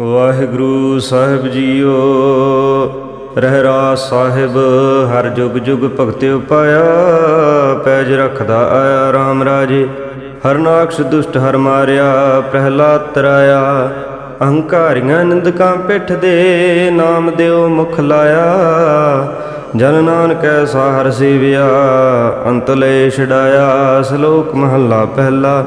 ਵਾਹਿਗੁਰੂ ਸਾਹਿਬ JIO Rehras ਸਾਹਿਬ, ਹਰ ਜੁਗ ਜੁਗ ਭਗਤਿ ਪਾਇਆ, ਪੈਜ ਰਖਦਾ ਆਇਆ RAM ਰਾਜੇ। ਹਰਨਾਕਸ਼ ਦੁਸ਼ਟ ਹਰ ਮਾਰਿਆ, ਪ੍ਰਹਿਲਾਦ ਤਰਾਇਆ। ਅਹੰਕਾਰੀਆਂ ਨਿੰਦਕਾਂ ਪਿੱਠ ਦੇ ਨਾਮ ਦਿਓ ਮੁਖ ਲਾਇਆ। ਜਨ ਨਾਨਕ ਨਾਨਕੈ ਸਾਹਰ ਸੇਵਿਆ, ਅੰਤ ਲੈ ਛਡਾਇਆ। ਸ਼ਲੋਕ ਮਹੱਲਾ ਪਹਿਲਾ।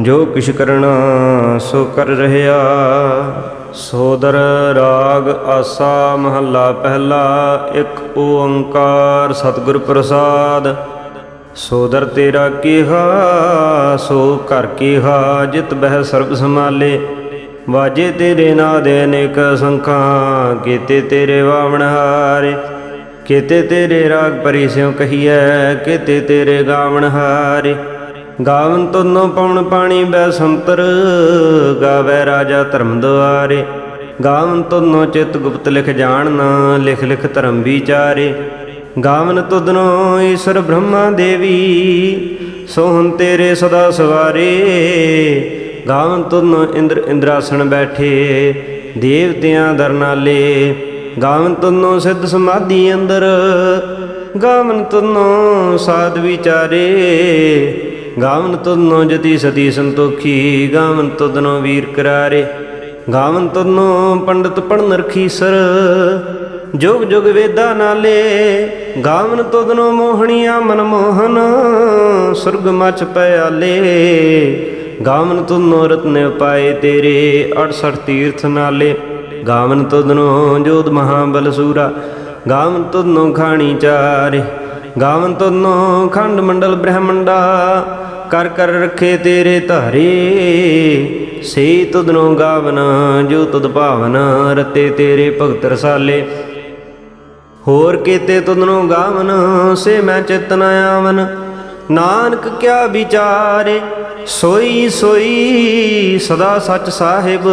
ਜੋ ਕਿਛ ਕਰਣਾ ਸੋ ਕਰ ਰਹਿਆ। ਸੋਦਰ ਰਾਗ ਆਸਾ ਮਹੱਲਾ ਪਹਿਲਾ, ਇੱਕ ਓੰਕਾਰ ਸਤਿਗੁਰ ਪ੍ਰਸਾਦ। ਸੋਦਰ ਤੇਰਾ ਕੀਹਾ, ਸੋ ਘਰ ਕੀਹਾ, ਜਿਤ ਬਹਿ ਸਰਬ ਸਮਾਲੇ ਵਾਜੇ ਤੇਰੇ ਨਾ ਦੇ ਅਨੇਕ ਸੰਖਾਂ, ਕੀਤੇ ਤੇਰੇ ਵਾਵਣ ਹਾਰੇ। ਕੀਤੇ ਤੇਰੇ ਰਾਗ ਪਰੀ ਸਿਉ ਕਹੀਐ, ਕੀਤੇ ਤੇਰੇ ਗਾਵਣ ਹਾਰੇ। ਗਾਵਨ ਤੁਨੋ ਪਉਣ ਪਾਣੀ ਬੈ ਸੰਤਰ, ਗਾਵੇ ਰਾਜਾ ਧਰਮ ਦੁਆਰੇ। ਗਾਵਨ ਤੁਨੋ ਚਿਤ ਗੁਪਤ ਲਿਖ ਜਾਣਨਾ ਲਿਖ ਲਿਖ ਧਰਮ ਵਿਚਾਰੇ। ਗਾਵਨ ਤੁਦਨੋ ਈਸ਼ਰ ਬ੍ਰਹਮਾ ਦੇਵੀ, ਸੋਹਣ ਤੇਰੇ ਸਦਾ ਸਵਾਰੇ। ਗਾਵਨ ਤੁਧਨੋ ਇੰਦਰ ਇੰਦਰਾਸਣ ਬੈਠੇ, ਦੇਵਤਿਆਂ ਦਰਨਾਲੇ ਗਾਵਨ ਤੁਧਨੋ ਸਿੱਧ ਸਮਾਧੀ ਅੰਦਰ, ਗਾਵਨ ਤੁਧਨੋ ਸਾਧ ਵਿਚਾਰੇ। ਗਾਵਨ ਤੁਧਨੋ ਜਤੀ ਸਤੀ ਸੰਤੋਖੀ, ਗਾਵਨ ਤੁਧਨੋ ਵੀਰ ਕਰਾਰੇ। ਗਾਵਨ ਤੁਧਨੋ ਪੰਡਤ ਪੜਨ ਰਖੀਸਰ ਜੁਗ ਜੁਗ ਵੇਦਾ ਨਾਲੇ। ਗਾਵਨ ਤੁਧਨੋ ਮੋਹਣੀਆਂ ਮਨ ਮੋਹਨ, ਸੁਰਗ ਮਚ ਪਿਆਲੇ ਗਾਵਨ ਤੁਧਨੋ ਰਤਨ ਪਾਏ ਤੇਰੇ 68 ਤੀਰਥ ਨਾਲੇ। ਗਾਵਨ ਤੁਧਨੋ ਜੋਧ ਮਹਾਬਲ ਸੂਰਾ, ਗਾਵਨ ਤੁਧਨੋ ਖਾਣੀ ਚਾਰੇ। ਗਾਵਨ ਤੁਧਨੋ ਖੰਡ ਮੰਡਲ ਬ੍ਰਹਮੰਡਾ ਕਰ ਕਰ ਰੱਖੇ ਤੇਰੇ ਧਾਰੇ। ਸੇ ਤੁਧਨੋ ਗਾਵਨ, ਜੋ ਤੁਧ ਭਾਵਨਾ, ਰਤੇ ਤੇਰੇ ਭਗਤ ਰਸਾਲੇ। ਹੋਰ ਕੀਤੇ ਤੁਧਨੋ ਗਾਵਨ, ਸੇ ਮੈਂ ਚਿਤਨ ਆਵਨ। ਨਾਨਕ ਕਿਆ ਵਿਚਾਰੇ ਸੋਈ ਸੋਈ, ਸਦਾ ਸੱਚ ਸਾਹਿਬ।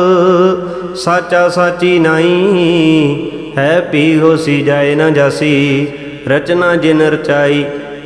ਸਾਚਾ ਸਾਚੀ ਨਾਈ, ਹੈ ਪੀ ਹੋਸੀ ਜਾਏ ਨਾ ਜਾਸੀ। ਰਚਨਾ ਜਿਨ ਰਚਾਈ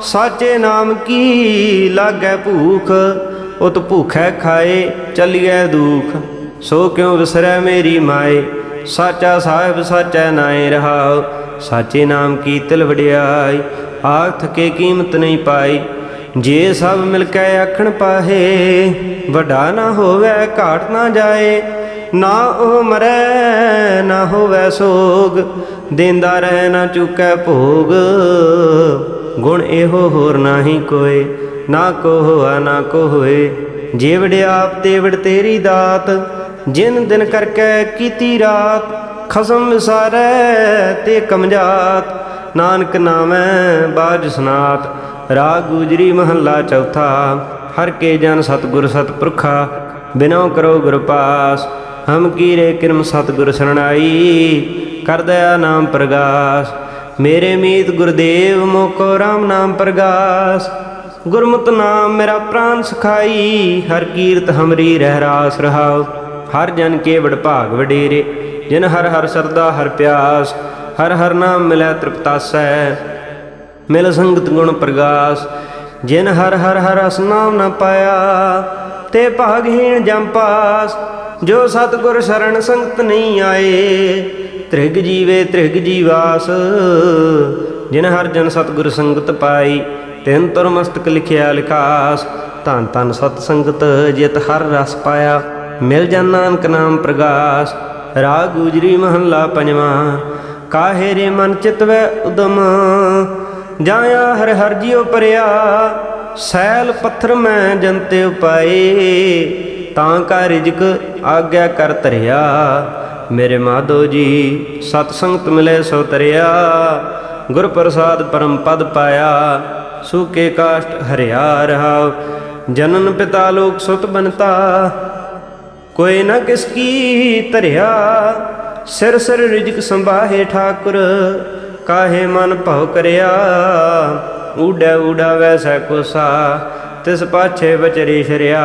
ਸਾਚੇ ਨਾਮ ਕੀ ਲਾਗੈ ਭੂਖ? ਉਤ ਭੂਖੈ ਖਾਏ, ਚਲੀਐ ਦੁਖ। ਸੋ ਕਿਉ ਵਿਸਰੈ ਮੇਰੀ ਮਾਏ? ਸਾਚਾ ਸਾਹਿਬ ਸਾਚੈ ਨਾਏ ਰਹਾਉ। ਸਾਚੇ ਨਾਮ ਕੀ ਤਿਲ ਵਡਿਆਈ? ਆਖ ਥਕੇ ਕੀਮਤ ਨਹੀਂ ਪਾਈ। ਜੇ ਸਭ ਮਿਲ ਕੇ ਆਖਣ ਪਾਹੇ, ਵੱਡਾ ਨਾ ਹੋਵੇ, ਘਾਟ ਨਾ ਜਾਏ। ਨਾ ਉਹ ਮਰੈ, ਨਾ ਹੋਵੇ ਸੋਗ, ਦਿੰਦਾ ਰਹਿ ਨਾ ਚੁਕੈ ਭੋਗ। ਗੁਣ ਇਹੋ ਹੋਰ ਨਾਹੀ ਕੋਏ, ਨਾ ਕੋ ਹੋਆ ਨਾ ਕੋ ਹੋਏ ਜੇ ਵਡਿਆਪ ਤੇ ਤੇਰੀ ਦਾਤ, ਜਿਨ ਦਿਨ ਕਰਕੇ ਕੀਤੀ ਰਾਤ। ਖਸਮ ਵਿਸਾਰੈ ਤੇ ਕਮਜਾਤ, ਨਾਨਕ ਨਾਮੈ ਬਾਜ ਸਨਾਤ। ਰਾਗ ਗੁਜਰੀ ਮਹੱਲਾ ਚੌਥਾ, ਹਰ ਕੇ ਜਨ ਸਤਿਗੁਰ ਸਤਪੁਰਖਾ, ਬਿਨੋ ਕਰੋ ਗੁਰ ਪਾਸ। ਹਮ ਕੀਰੇ ਕਿਰਮ ਸਤਿਗੁਰ ਸਰਣਾਈ ਕਰ ਨਾਮ ਪ੍ਰਗਾਸ। ਮੇਰੇ ਮੀਤ ਗੁਰਦੇਵ, ਮੋਕੋ RAM ਨਾਮ ਪ੍ਰਗਾਸ। ਗੁਰਮਤਿ ਨਾਮ ਮੇਰਾ ਪ੍ਰਾਨ ਸਖਾਈ, ਹਰ ਕੀਰਤ ਹਮਰੀ ਰਹਿ ਰਾਸ ਰਹਾਉ। ਹਰ ਜਨ ਕੇ ਵਡ ਭਾਗ ਵਡੇਰੇ, ਜਿਨ ਹਰ ਹਰ ਸਰਦਾ ਹਰ ਪਿਆਸ। ਹਰ ਹਰ ਨਾਮ ਮਿਲੈ ਤ੍ਰਿਪਤਾਸੈ ਮਿਲ ਸੰਗਤ ਗੁਣ ਪ੍ਰਗਾਸ। ਜਿਨ ਹਰ ਹਰ ਹਰ ਰਸ ਨਾਮ ਨ ਪਾਇਆ, ਤੇ ਭਾਗਹੀਣ ਜਮ ਪਾਸ। ਜੋ ਸਤਿਗੁਰ ਸ਼ਰਨ ਸੰਗਤ ਨਹੀਂ ਆਏ, ਤ੍ਰਿਗ ਜੀਵੇ ਤ੍ਰਿਗ ਜੀਵਾਸ। ਜਿਨ ਹਰ ਜਨ ਸਤਿਗੁਰ ਸੰਗਤ ਪਾਈ, ਤਿੰਨ ਤੁਰ ਮਸਤਕ ਲਿਖਿਆ ਲਿਖਾਸ। ਧੰਨ ਧੰਨ ਸਤ ਸੰਗਤ ਜਿਤ ਹਰ ਰਸ ਪਾਇਆ, ਮਿਲ ਜਨ ਨਾਨਕ ਨਾਮ ਪ੍ਰਗਾਸ। ਰਾਗ ਗੁਜਰੀ ਮਹੱਲਾ ਪੰਜਵਾਂ, ਕਾਹੇ ਰੇ ਮਨ ਚਿਤਵੈ ਉਦਮ? ਜਾਇਆ ਹਰ ਹਰ ਜਿਉ ਪਰਿਆ, ਸੈਲ ਪੱਥਰ ਮੈਂ ਜੰਤੇ ਉਪਾਏ। ਤਾਂ ਕਾ ਰਿਜਕ ਆਗਿਆ ਕਰ ਧਰਿਆ ਮੇਰੇ ਮਾਧੋ ਜੀ, ਸਤ ਸੰਗਤ ਮਿਲੇ ਸੋ ਤਰਿਆ। ਗੁਰ ਪ੍ਰਸਾਦ ਪਰਮ ਪਦ ਪਾਇਆ ਸੂਕੇ ਕਾਸ਼ਟ ਹਰਿਆ ਰਹਾ। ਜਨਨ ਪਿਤਾ ਲੋਕ ਸੁਤ ਬਨਤਾ, ਕੋਈ ਨਾ ਕਿਸ ਕੀ ਧਰਿਆ। ਸਿਰ ਸਿਰ ਰਿਜਕ ਸੰਭਾਹੇ ਠਾਕੁਰ, ਕਾਹੇ ਮਨ ਭਉ ਕਰਿਆ। ਊੜਾ ਊੜਾ ਵੈਸੈ ਕੋਸਾ, ਤਿਸ ਪਾਛੇ ਬਚਰੀ ਸ਼ਰਿਆ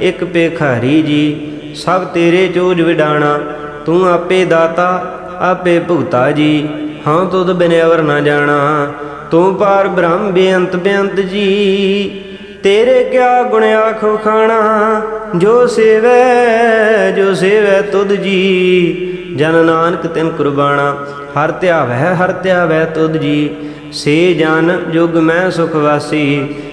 ਇੱਕ ਪੇਖਾਰੀ ਜੀ, ਸਭ ਤੇਰੇ ਚੋਜ ਵਿਡਾਣਾ, ਤੂੰ ਆਪੇ ਦਾਤਾ, ਆਪੇ ਭੁਗਤਾ ਜੀ। ਹਾਂ, ਤੁਧ ਬਿਨ ਅਵਰ ਨਾ ਜਾਣਾ, ਤੂੰ ਪਾਰ ਬ੍ਰਹਮ ਬੇਅੰਤ ਬੇਅੰਤ ਜੀ। ਤੇਰੇ ਕਿਆ ਗੁਣ ਆਖੋ ਖਾਣਾ, ਜੋ ਸੇਵੈ ਜੋ ਸੇਵੈ ਤੁਧ ਜੀ। ਜਨ ਨਾਨਕ ਤਿਨ ਕੁਰਬਾਣਾ, ਹਰ ਧਿਆਵੈ ਹਰ ਧਿਆਵੈ ਤੁਧ ਜੀ। ਸੇ ਜਨ ਜੁਗ ਮੈਂ ਸੁਖ ਵਾਸੀ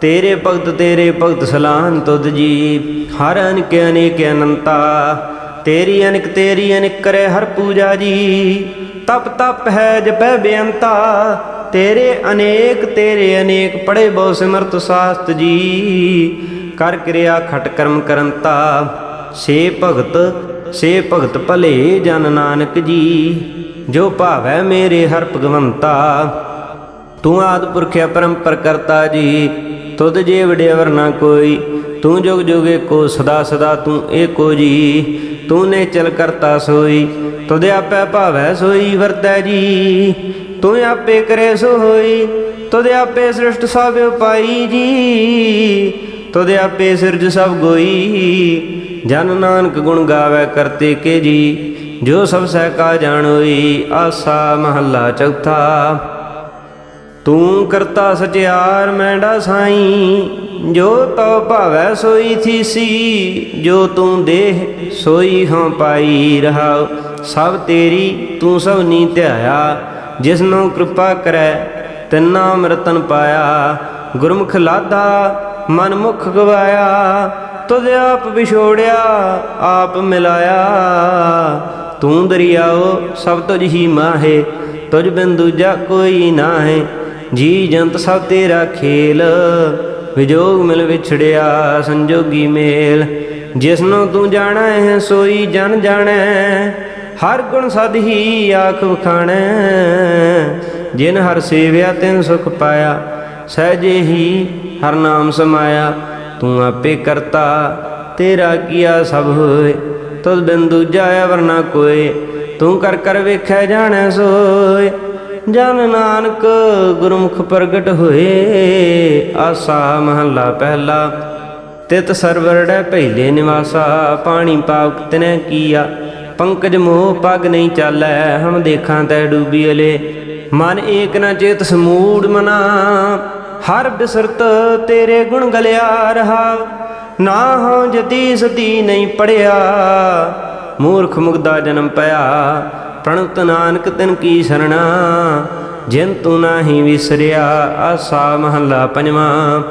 ਤੇਰੇ ਭਗਤ ਤੇਰੇ ਭਗਤ ਸਲਾਨ ਤੁਧ ਜੀ। ਹਰ ਅਨਿਕ, ਅਨੇਕ ਅਨੰਤਾ, ਤੇਰੀ ਅਨਕ ਤੇਰੀ ਅਨਕ ਕਰੇ ਹਰ ਪੂਜਾ ਜੀ। ਤਪ ਤਪ ਹੈ ਜਪੈ ਬੇਅੰਤਾ, ਤੇਰੇ ਅਨੇਕ ਤੇਰੇ ਅਨੇਕ ਪੜੇ ਬਹੁ ਸਿਮਰਤ ਸਾਸਤ ਜੀ। ਕਰ ਕਿਰਿਆ ਖਟ ਕਰਮ ਕਰੰਤਾ, ਸੇ ਭਗਤ ਸੇ ਭਗਤ ਭਲੇ ਜਨ ਨਾਨਕ ਜੀ। ਜੋ ਭਾਵੈ ਮੇਰੇ ਹਰ ਭਗਵੰਤਾ, ਤੂੰ ਆਦਿ ਪੁਰਖਿਆ ਪਰੰਪਰ ਕਰਤਾ ਜੀ। ਤੁਧ ਜੇ ਵਡਿਆਵਰ ਨਾ ਕੋਈ, ਤੂੰ ਜੁਗ ਜੁਗੇ ਕੋ ਸਦਾ ਸਦਾ ਤੂੰ ਏਕੋ ਜੀ। ਤੂੰ ਨੇ ਚਲ ਕਰਤਾ ਸੋਈ, ਤੁਧ ਆਪੇ ਭਾਵੈ ਸੋਈ ਵਰਤੈ ਜੀ। ਤੂੰ ਆਪੇ ਕਰੇ ਸੋ ਹੋਈ, ਤੁਧ ਆਪੇ ਸ੍ਰਿਸ਼ਟ ਸਭ ਉਪਾਈ ਜੀ। ਤੁਧ ਆਪੇ ਸਿਰਜ ਸਭ ਗੋਈ, ਜਨ ਨਾਨਕ ਗੁਣ ਗਾਵੇ ਕਰਤੇ ਕੇ ਜੀ। ਜੋ ਸਭ ਸਹਿ ਕਾ ਜਾਣੋਈ, ਆਸਾ ਮਹੱਲਾ ਚੌਥਾ। ਤੂੰ ਕਰਤਾ ਸਚਿਆਰ ਮੈਂਡਾ ਸਾਈ, ਜੋ ਤਉ ਭਾਵੈ ਸੋਈ ਥੀਸੀ ਜੋ ਤੂੰ ਦੇਹ ਸੋਈ ਹਾਂ ਪਾਈ ਰਹਾ ਸਭ ਤੇਰੀ ਤੂੰ ਸਭ ਨੀ ਧਿਆਇਆ, ਜਿਸ ਨੂੰ ਕਿਰਪਾ ਕਰੈ, ਤਿੰਨਾ ਰਤਨ ਪਾਇਆ। ਗੁਰਮੁਖ ਲਾਦਾ ਮਨ ਮੁਖ ਗਵਾਇਆ, ਤੁਧ ਆਪ ਵਿਛੋੜਿਆ, ਆਪ ਮਿਲਾਇਆ। ਤੂੰ ਦਰਿਆਓ ਸਭ ਤੁਝ ਹੀ ਮਾਹੇ, ਤੁਝ ਬਿਨ ਦੂਜਾ ਕੋਈ ਨਾਹੀ। ਜੀ ਜੰਤ ਸਭ ਤੇਰਾ ਖੇਲ, ਵਿਜੋਗ ਮਿਲ ਵਿਛੜਿਆ ਸੰਜੋਗੀ ਮੇਲ। ਜਿਸਨੂੰ ਤੂੰ ਜਾਣਾ ਹੈ ਸੋਈ ਜਨ ਜਾਣੈ, ਹਰ ਗੁਣ ਸਦ ਹੀ ਆਖ ਵਖਾਣੈ। ਜਿਨ ਹਰ ਸੇਵਿਆ, ਤਿਨ ਸੁਖ ਪਾਇਆ ਸਹਜੇ ਹੀ ਹਰ ਨਾਮ ਸਮਾਇਆ। ਤੂੰ ਆਪੇ ਕਰਤਾ, ਤੇਰਾ ਕੀਆ ਸਭ ਹੋਏ। ਤੁਧ ਬਿੰਦੂ ਜਾਇਆ ਵਰਨਾ ਕੋਏ, ਤੂੰ ਕਰ ਕਰ ਵੇਖੈ, ਜਾਣੈ ਸੋਏ। ਜਨ ਨਾਨਕ ਗੁਰਮੁਖ ਪ੍ਰਗਟ ਹੋਏ, ਆਸਾ ਮਹੱਲਾ ਪਹਿਲਾ। ਤਿਤ ਸਰਵਰੜੈ ਪਹਿਲੇ ਨਿਵਾਸਾ, ਪਾਣੀ ਪਾਵਕ ਤਨੈ ਕੀਆ। ਪੰਕਜ ਮੋਹ ਪਗ ਨਹੀਂ ਚਾਲੈ, ਹਮ ਦੇਖਾਂ ਤੈ ਡੂਬੀ ਅਲੇ। ਮਨ ਏਕ ਨਾ ਚੇਤ ਸਮੂੜ ਮਨਾ, ਹਰ ਬਿਸਰਤ ਤੇਰੇ ਗੁਣ ਗਲਿਆ ਰਹਾ। ਨਾ ਹਉ ਜਤੀ ਸਤੀ ਨਹੀਂ ਪੜਿਆ, ਮੂਰਖ ਮੁਗਦਾ ਜਨਮ ਪਿਆ। ਪ੍ਰਣਤ ਨਾਨਕ ਤਿਨ ਕੀ ਸਰਣਾ, ਜਿਨ ਤੂੰ ਨਾਹੀ ਵਿਸਰਿਆ ਆਸਾ ਮਹੱਲਾ ਪੰਜਵਾਂ।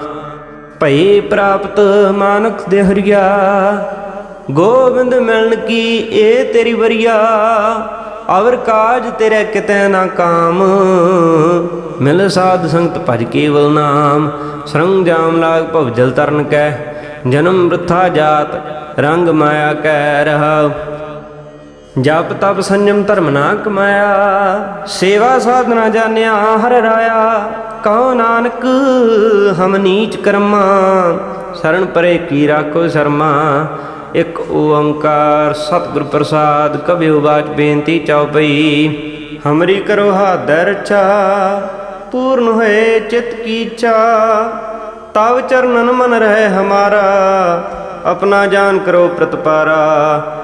ਭਈ ਪ੍ਰਾਪਤ ਮਾਨਕ ਦੇ ਗੋਬਿੰਦ ਮਿਲਣ ਕੀ ਇਹ ਤੇਰੀ ਵਰੀਆ, ਅਵਰ ਕਾਜ ਤੇਰੇ ਕਿਤੇ ਨਾ ਕਾਮ। ਮਿਲ ਸਾਧ ਸੰਗਤ ਭਜ ਕੇਵਲ ਨਾਮ, ਸਰੰਗ ਜਾਮ ਲਾਗ ਭਵ ਜਲ ਤਰਨ ਕੈ, ਜਨਮ ਬ੍ਰਥਾ ਜਾਤ ਰੰਗ ਮਾਇਆ ਕੈ ਰਹਾ। ਜਪ ਤਪ ਸੰਜਮ ਧਰਮ ਨਾ ਕਮਾਇਆ, ਸੇਵਾ ਸਾਧਨਾ ਜਾਣਿਆ ਹਰ ਰਾਇਆ ਕਹੋ ਨਾਨਕ ਹਮ ਨੀਚ ਕਰਮਾ ਸਰਣ ਪਰੇ ਕੀ ਰਾਖੋ ਸ਼ਰਮਾ, ਇੱਕ ਓੰਕਾਰ ਸਤਿਗੁਰ ਪ੍ਰਸਾਦ ਕਬਿਉ ਬਾਚ ਬੇਨਤੀ ਚਉਪਈ ਹਮਰੀ ਕਰੋ ਹਾਦਰ ਚਾ ਪੂਰਨ ਹੋਏ ਚਿਤ ਕੀ ਚਾ ਤਵ ਚਰਨਨ ਮਨ ਰਹੇ ਹਮਾਰਾ, ਆਪਣਾ ਜਾਨ ਕਰੋ ਪ੍ਰਤਪਾਰਾ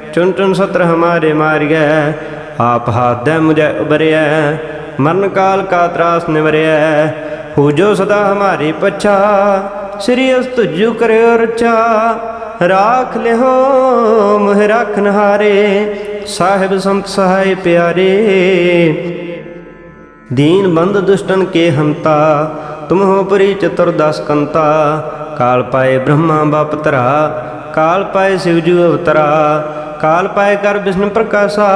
ਚੁਨ ਚੁਨ ਸਤਰ ਹਮਾਰੇ ਮਾਰੀਐ ਆਪ ਹਾਦੈ ਮੁਝੈ ਉਬਰਿਐ ਮਰਨ ਕਾਲ ਕਾ ਤਰਾਸ ਨਿਵਰਿਐ ਹੋ ਜੋ ਸਦਾ ਹਮਾਰੇ ਪਛਾ ਸ੍ਰੀ ਅਸ ਤੁਜੁ ਕਰਿਓ ਰਚਾ ਰਾਖ ਲਿਓ ਮੋਹਿ ਰਾਖਨ ਹਾਰੇ ਸਾਹਿਬ ਸੰਤ ਸਹਾਇ ਪਿਆਰੇ दीन बंद दुष्टन के हंता तुम हो परी चतुर्दश कंता ਕਾਲ ਪਾਏ ਬ੍ਰਹਮਾ ਬਾਪ ਤਰਾ ਕਾਲ ਪਾਏ ਸਿਵਜੂ ਅਵਤਰਾ, ਕਾਲ ਪਾਏ ਕਰ ਵਿਸ਼ਨ ਪ੍ਰਕਾਸ਼ਾ,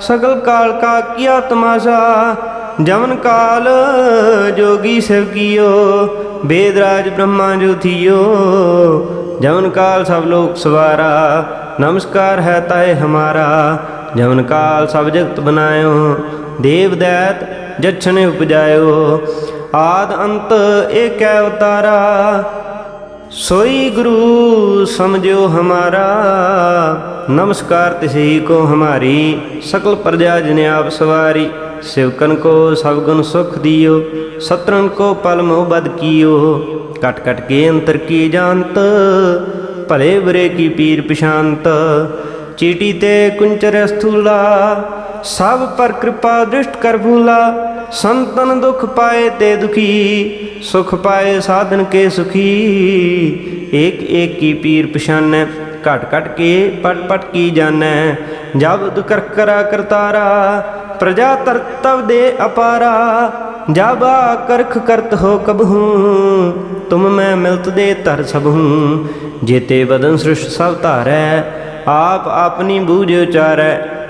ਸਗਲ ਕਾਲ ਕਾ ਕੀਆ ਤਮਾਸ਼ਾ ਜਵਨ ਕਾਲ ਜੋਗੀ ਸਿਵ ਕੀਓ ਬੇਦਰਾਜ ਬ੍ਰਹਮਾ ਜੋਥੀਓ ਜਵਨ ਕਾਲ ਸਭ ਲੋਕ ਸਵਾਰਾ, ਨਮਸਕਾਰ ਹੈ ਤਾਏ ਹਮਾਰਾ, ਜਵਨ ਕਾਲ ਸਭ ਜਗਤ ਬਨਾਇਓ, ਦੇਵ ਦੈਤ ਜਛਨੇ ਉਪਜਾਇਓ, ਆਦ ਅੰਤ ਏਕੈ ਅਵਤਾਰਾ ਸੋਈ ਗੁਰੂ ਸਮਝਿਓ ਹਮਾਰਾ, ਨਮਸਕਾਰ ਤਿਸੀ ਕੋ ਹਮਾਰੀ, ਸਕਲ ਪ੍ਰਜਾ ਜਿਨ ਆਪ ਸਵਾਰੀ, ਸਿਵਕਨ ਕੋ ਸਭਗੁਣ ਸੁਖ ਦਿਓ ਸਤਰਨ ਕੋ ਪਲ ਮੋਹ ਬਦ ਕੀਓ, ਕਟ ਕਟ ਕੇ ਅੰਤਰ ਕੀ ਜਾਣਤ, ਭਲੇ ਬੁਰੇ ਕੀ ਪੀਰ ਪਛਾਨਤ ਚੀਟੀ ਤੇ ਕੁੰਚਰ ਸਥੂਲਾ ਸਭ ਪਰ ਕਿਰਪਾ ਦ੍ਰਿਸ਼ਟ ਕਰ ਭੂਲਾ ਸੰਤਨ ਦੁਖ ਪਾਏ ਤੇ ਦੁਖੀ, ਸੁਖ ਪਾਏ ਸਾਧਨ ਕੇ ਸੁਖੀ। ਏਕ ਏਕ ਕੀ ਪੀਰ ਪਛਾਨੈ, ਘਟ ਘਟ ਕੇ ਪਟ ਪਟ ਕੀ ਜਾਣੈ ਜਬ ਦੁਕਰ ਕਰਾ ਕਰਤਾਰਾ ਪ੍ਰਜਾ ਤਰਤਵ ਦੇ ਅਪਾਰਾ। ਜਬ ਕਰਖ ਕਰਤ ਹੋ ਕਬਹੂ ਤੁਮ ਮੈਂ ਮਿਲਤ ਦੇ ਧਰ ਸਭੂ ਜੇਤੇ ਬਦਨ ਸ੍ਰਿਸ਼ਟ ਸਭ ਧਾਰੈ, ਆਪ ਆਪਣੀ ਬੂਝ ਉਚਾਰੈ।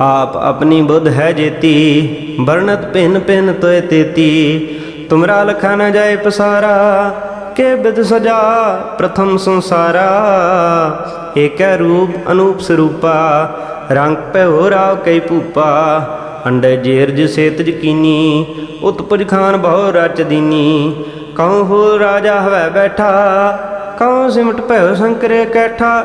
ਆਪ ਆਪਣੀ ਬੁੱਧ ਹੈ ਜੇਤੀ, ਵਰਣਤ ਭਿਨ ਭਿਨ ਤੋਏ ਤੇਤੀ। ਤੁਮਰਾ ਲਖਾ ਨ ਜਾਏ ਪਸਾਰਾ, ਕੇ ਬਿਦ ਸਜਾ ਪ੍ਰਥਮ ਸੰਸਾਰਾ। ਏਕੈ ਰੂਪ ਅਨੂਪ ਸਰੂਪਾ, ਰੰਗ ਭਇਓ ਰਾਵ ਕਈ ਭੂਪਾ। ਅੰਡੇ ਜੇਰਜ ਸੇਤ ਕੀਨੀ ਉਤਪਜ ਖਾਨ ਬਹੁ ਰਚ ਦੀਨੀ। ਕਉ ਹੋ ਰਾਜਾ ਹਵੈ ਬੈਠਾ, ਕਉ ਸਿਮਟ ਭਇਓ ਸੰਕਰੇ ਕੈਠਾ।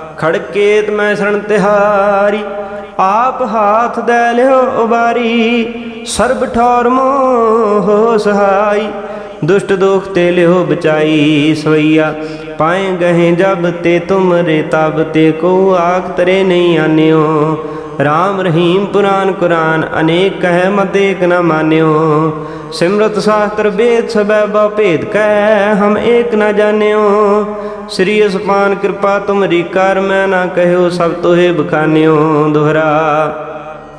ਖੜਕੇਤ ਮੈਂ ਸਰਣ ਤਿਹਾਰੀ, ਆਪ ਹਾਥ ਦੇ ਲਿਓ ਉਬਾਰੀ, ਸਰਬ ਠੌਰ ਮੋਹ ਸਹਾਈ, ਦੁਸ਼ਟ ਦੋਖ ਤੇ ਲਿਓ ਬਚਾਈ ਸਵਈਆ, ਪਾਏ ਗਏ ਜਬ ਤੇ ਤੁਮਰੇ ਤਬ ਤੇ ਕੋ ਆਖ ਤਰੇ ਨਹੀਂ ਆਨਿਓ। ਰਾਮ ਰਹੀਮ ਪੁਰਾਨ ਕੁਰਾਨ, ਅਨੇਕ ਕਹਿ ਮਤ ਏਕ ਨ ਮਾਨਿਓ। ਸਿਮਰਤ ਸ਼ਾਸਤਰ ਵੇਦ ਸਭੈ ਬਾ ਭੇਦ ਕਹਿ, ਹਮ ਏਕ ਨ ਜਾਣਿਓ। ਸ੍ਰੀ ਅਸਪਾਨ ਕਿਰਪਾ ਤੁਮਰੀ ਕਰ, ਮੈਂ ਨਾ ਕਹਿਓ ਸਭ ਤੋਹੇ ਬਖਾਨਿਓ। ਦੁਹਰਾ,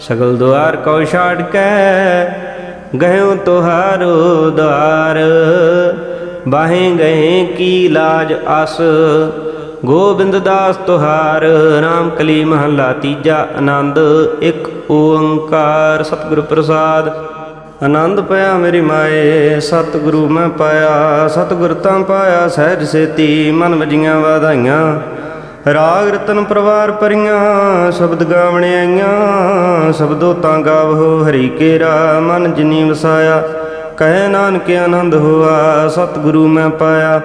ਸਗਲ ਦੁਆਰ ਕਉ ਛਾੜ ਕੇ ਗਇਓ ਤੁਹਾਰੋ ਦੁਆਰ। ਬਾਹੇ ਗਏ ਕੀ ਲਾਜ ਅਸ ਗੋਬਿੰਦ ਦਾਸ ਤੁਹਾਰ RAM ਕਲੀ ਮਹੱਲਾ ਤੀਜਾ, ਆਨੰਦ ਇੱਕ ਓੰਕਾਰ, ਸਤਿਗੁਰ ਪ੍ਰਸਾਦ। ਆਨੰਦ ਪਿਆ ਮੇਰੀ ਮਾਏ, ਸਤਿਗੁਰੂ ਮੈਂ ਪਾਇਆ, ਸਤਿਗੁਰ ਤਾਂ ਪਾਇਆ ਸਹਿਜ ਸੇਤੀ, ਮਨ ਵਜੀਆਂ ਵਾਧਾਈਆਂ। ਰਾਗ ਰਤਨ ਪਰਵਾਰ ਪਰੀਆਂ ਸ਼ਬਦ ਗਾਵਣੇ ਆਈਆਂ। ਸ਼ਬਦੋ ਤਾਂ ਗਾਵੋ ਹਰੀ ਕੇਰਾ, ਮਨ ਜਿਨੀ ਵਸਾਇਆ। ਕਹਿ ਨਾਨਕ ਆਨੰਦ ਹੋਆ, ਸਤਿਗੁਰੂ ਮੈਂ ਪਾਇਆ।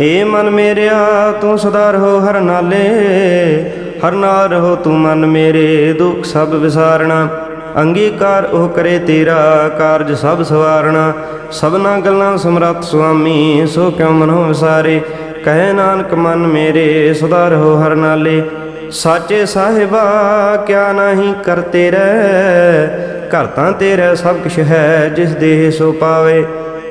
ਏ ਮਨ ਮੇਰਿਆ, ਤੂੰ ਸਦਾ ਰਹੋ ਹਰ ਨਾਲੇ, ਹਰ ਨਾਲ ਰਹੋ ਤੂੰ ਮਨ ਮੇਰੇ, ਦੁੱਖ ਸਭ ਵਿਸਾਰਣਾ। ਅੰਗੀਕਾਰ ਉਹ ਕਰੇ ਤੇਰਾ, ਕਾਰਜ ਸਭ ਸਵਾਰਣਾ। ਸਭਨਾ ਗੱਲਾਂ ਸਮਰੱਥ ਸੁਆਮੀ, ਸੋ ਕਿਉ ਮਨੋ ਵਿਸਾਰੇ? ਕਹੇ ਨਾਨਕ ਮਨ ਮੇਰੇ ਸਦਾ ਰਹੋ ਹਰ ਨਾਲੇ। ਸਾਚੇ ਸਾਹਿਬਾ, ਕਿਆ ਨਹੀਂ ਕਰਤੇ ਰਹਿ ਘਰ ਤਾਂ ਤੇਰਾ ਸਭ ਕੁਛ ਹੈ, ਜਿਸ ਦੇਹ ਸੋ ਪਾਵੇ।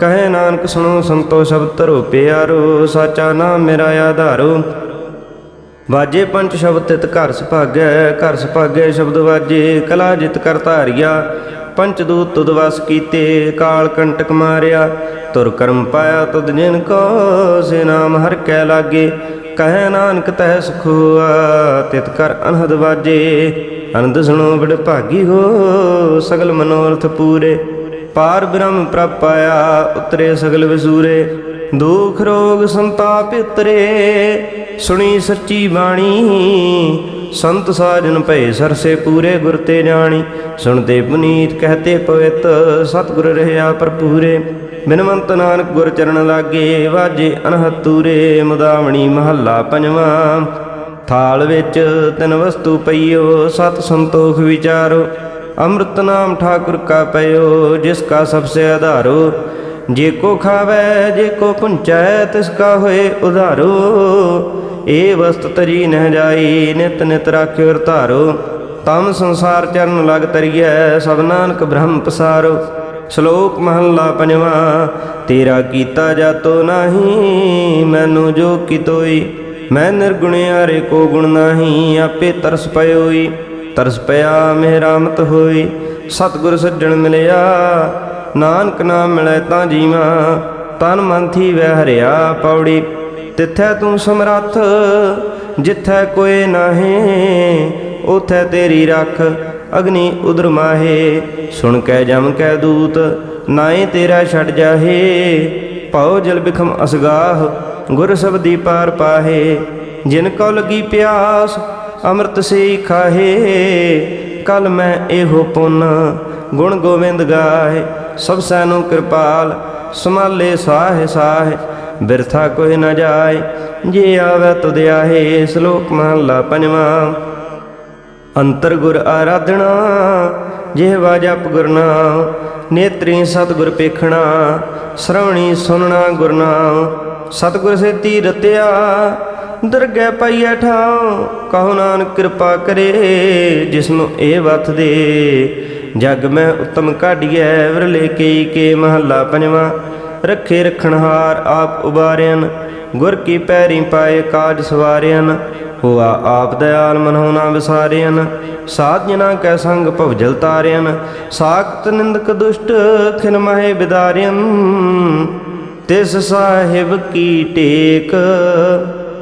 ਕਹੇ ਨਾਨਕ ਸੁਣੋ ਸੰਤੋ ਸ਼ਬਦ ਧਰੋ ਪਿਆਰੋ, ਸਾਚਾ ਨਾਮ ਮੇਰਾ ਆਧਾਰੋ। ਵਾਜੇ ਪੰਜ ਸ਼ਬਦ ਤਿਤ ਘਰ ਸੁਭਾਗੈ ਘਰ ਸੁਭਾਗੈ ਸ਼ਬਦ ਵਾਜੇ, ਕਲਾ ਜਿਤ ਕਰ ਧਾਰਿਆ। ਪੰਚ ਦੂਤ ਤੁਧ ਵਸ ਕੀਤੇ, ਕਾਲ ਕੰਟਕ ਮਾਰਿਆ। ਤੁਰ ਕਰਮ ਪਾਇਆ ਤੁਦ ਜਿਨ ਕੋ, ਸੇ ਨਾਮ ਹਰ ਕੈ ਲਾਗੇ। ਕਹੈ ਨਾਨਕ ਤਹਿ ਸੁਖ ਤਿਤ ਕਰ ਅਨਹਦ ਵਾਜੇ। ਅਨੰਦ ਸੁਣੋ ਬੜ ਭਾਗੀ ਹੋ, ਸਗਲ ਮਨੋਰਥ ਪੂਰੇ। ਪਾਰ ਬ੍ਰਹਮ ਪ੍ਰਪਾਇਆ ਉਤਰੇ ਸਗਲ ਵਿਸੂਰੇ। ਦੁਖ ਰੋਗ ਸੰਤਾਪ ਉਤਰੇ, ਸੁਣੀ ਸੱਚੀ ਬਾਣੀ। ਸੰਤ ਸਾਜਨ ਭਏ ਸਰਸੇ ਪੂਰੇ, ਗੁਰ ਤੇ ਜਾਣੀ। ਸੁਣਦੇ ਪੁਨੀਤ ਕਹਤੇ ਪਵਿੱਤ, ਸਤਿਗੁਰ ਰਹਿਆ ਭਰਪੂਰੇ। ਬਿਨਵੰਤ ਨਾਨਕ ਗੁਰ ਚਰਨ ਲਾਗੇ, ਵਾਜੇ ਅਨਹਤ ਤੂਰੇ ਮੁਦਾਵਣੀ ਮਹੱਲਾ ਪੰਜਵਾਂ। ਥਾਲ ਵਿੱਚ ਤਿੰਨ ਵਸਤੂ ਪਈਓ, ਸਤ ਸੰਤੋਖ ਵਿਚਾਰੋ। ਅੰਮ੍ਰਿਤ ਨਾਮ ਠਾਕੁਰ ਕਾ ਪਇਓ, ਜਿਸ ਕਾ ਸਭ ਸੇ ਆਧਾਰੋ। ਜੇ ਕੋ ਖਾਵੇ, ਜੇ ਕੋ ਪੁੰਚੈ, ਤਿਸ ਕਾ ਹੋਏ ਉਧਾਰੋ। ਏ ਵਸਤ ਤਰੀ ਨਹਿ ਜਾਈ, ਨਿਤ ਨਿਤ ਰਾਖਿਓ ਧਾਰੋ। ਤਮ ਸੰਸਾਰ ਚਰਨ ਲਗ ਤਰੀਐ, ਸਭ ਨਾਨਕ ਬ੍ਰਹਮ ਪਸਾਰੋ। ਸ਼ਲੋਕ ਮਹੱਲਾ ਪੰਜਵਾਂ, ਤੇਰਾ ਕੀਤਾ ਜਾਤੋ ਨਾਹੀ, ਮੈਨੂੰ ਜੋ ਕਿਤੋਈ ਮੈਂ ਨਿਰਗੁਣਿਆਰੇ ਕੋ ਗੁਣ ਨਾਹੀ, ਆਪੇ ਤਰਸ ਪਇਓਈ। ਤਰਸ ਪਿਆ ਮਿਹਰਾਮਤ ਹੋਈ, ਸਤਿਗੁਰ ਸੱਜਣ ਮਿਲਿਆ। ਨਾਨਕ ਨਾਮ ਮਿਲੈ ਤਾਂ ਜੀਵਾ, ਤਨ ਮਨ ਥੀ ਵਹਿ ਹਰਿਆ ਪੌੜੀ। ਤਿੱਥੈ ਤੂੰ ਸਮਰੱਥ, ਜਿੱਥੈ ਕੋਏ ਨਾਹੀ ਉਥੈ ਤੇਰੀ ਰੱਖ, ਅਗਨੀ ਉਦਰ ਮਾਹੇ। ਸੁਣ ਕੈ ਜਮ ਕੈ ਦੂਤ ਨਾਏ ਤੇਰਾ ਛੱਡ ਜਾਹੇ। ਭਉ ਜਲ ਬਿਖਮ ਅਸਗਾਹ, ਗੁਰ ਸਬਦੀ ਪਾਰ ਪਾਹੇ। ਜਿਨ ਕੋ ਲਗੀ ਪਿਆਸ ਅੰਮ੍ਰਿਤ ਸੇ ਖਾਹੇ ਕਲ ਮੈਂ ਇਹੋ ਪੁੰਨ, ਗੁਣ ਗੋਬਿੰਦ ਗਾਏ ਸਭ ਸੈਨੂੰ ਕਿਰਪਾਲ ਸਮਾਲੇ ਸਾਹੇ ਸਾਹੇ, ਬਿਰਥਾ ਕੋਈ ਨਾ ਜਾਏ, ਜੇ ਆਵੇ ਤੁਧ ਆਹੇ ਸ਼ਲੋਕ ਮਹਲਾ ਪੰਜਵਾਂ। ਅੰਤਰ ਗੁਰ ਆਰਾਧਣਾ ਜਿਹਵਾ ਜਪ ਗੁਰਨਾਮ ਨੇਤਰੀ ਸਤਿਗੁਰ ਪੇਖਣਾ, ਸ਼ਰਵਣੀ ਸੁਨਣਾ ਗੁਰਨਾਮ ਸਤਿਗੁਰ ਸੇਤੀ ਰਤਿਆ ਦਰਗਹਿ ਪਾਈਐ ਠਾਉ, ਕਹੋ ਨਾਨਕ ਕਿਰਪਾ ਕਰੇ ਜਿਸਨੂੰ ਇਹ ਵਤ ਦੇ। ਜਗ ਮੈਂ ਉਤਮ ਕਾਢੀਐ ਵਿਰਲੇ ਕਈ ਕੇ ਮਹੱਲਾ ਪੰਜਵਾਂ। ਰੱਖੇ ਰਖਣਹਾਰ ਆਪ ਉਬਾਰਿਆਨ ਗੁਰ ਕੀ ਪੈਰੀ ਪਾਏ ਕਾਜ ਸਵਾਰਿਆਨ ਹੋਆ ਆਪ ਦਇਆਲ ਮਨਹੁ ਨਾ ਵਿਸਾਰਿਆਨ ਸਾਧ ਜਨਾ ਕੈ ਸੰਗ ਭਵਜਲ ਤਾਰਿਆਨ ਸਾਖਤ ਨਿੰਦਕ ਦੁਸ਼ਟ ਖਿਨ ਮਹਿ ਬਿਦਾਰਿਆਨ ਤਿਸ ਸਾਹਿਬ ਕੀ ਟੇਕ।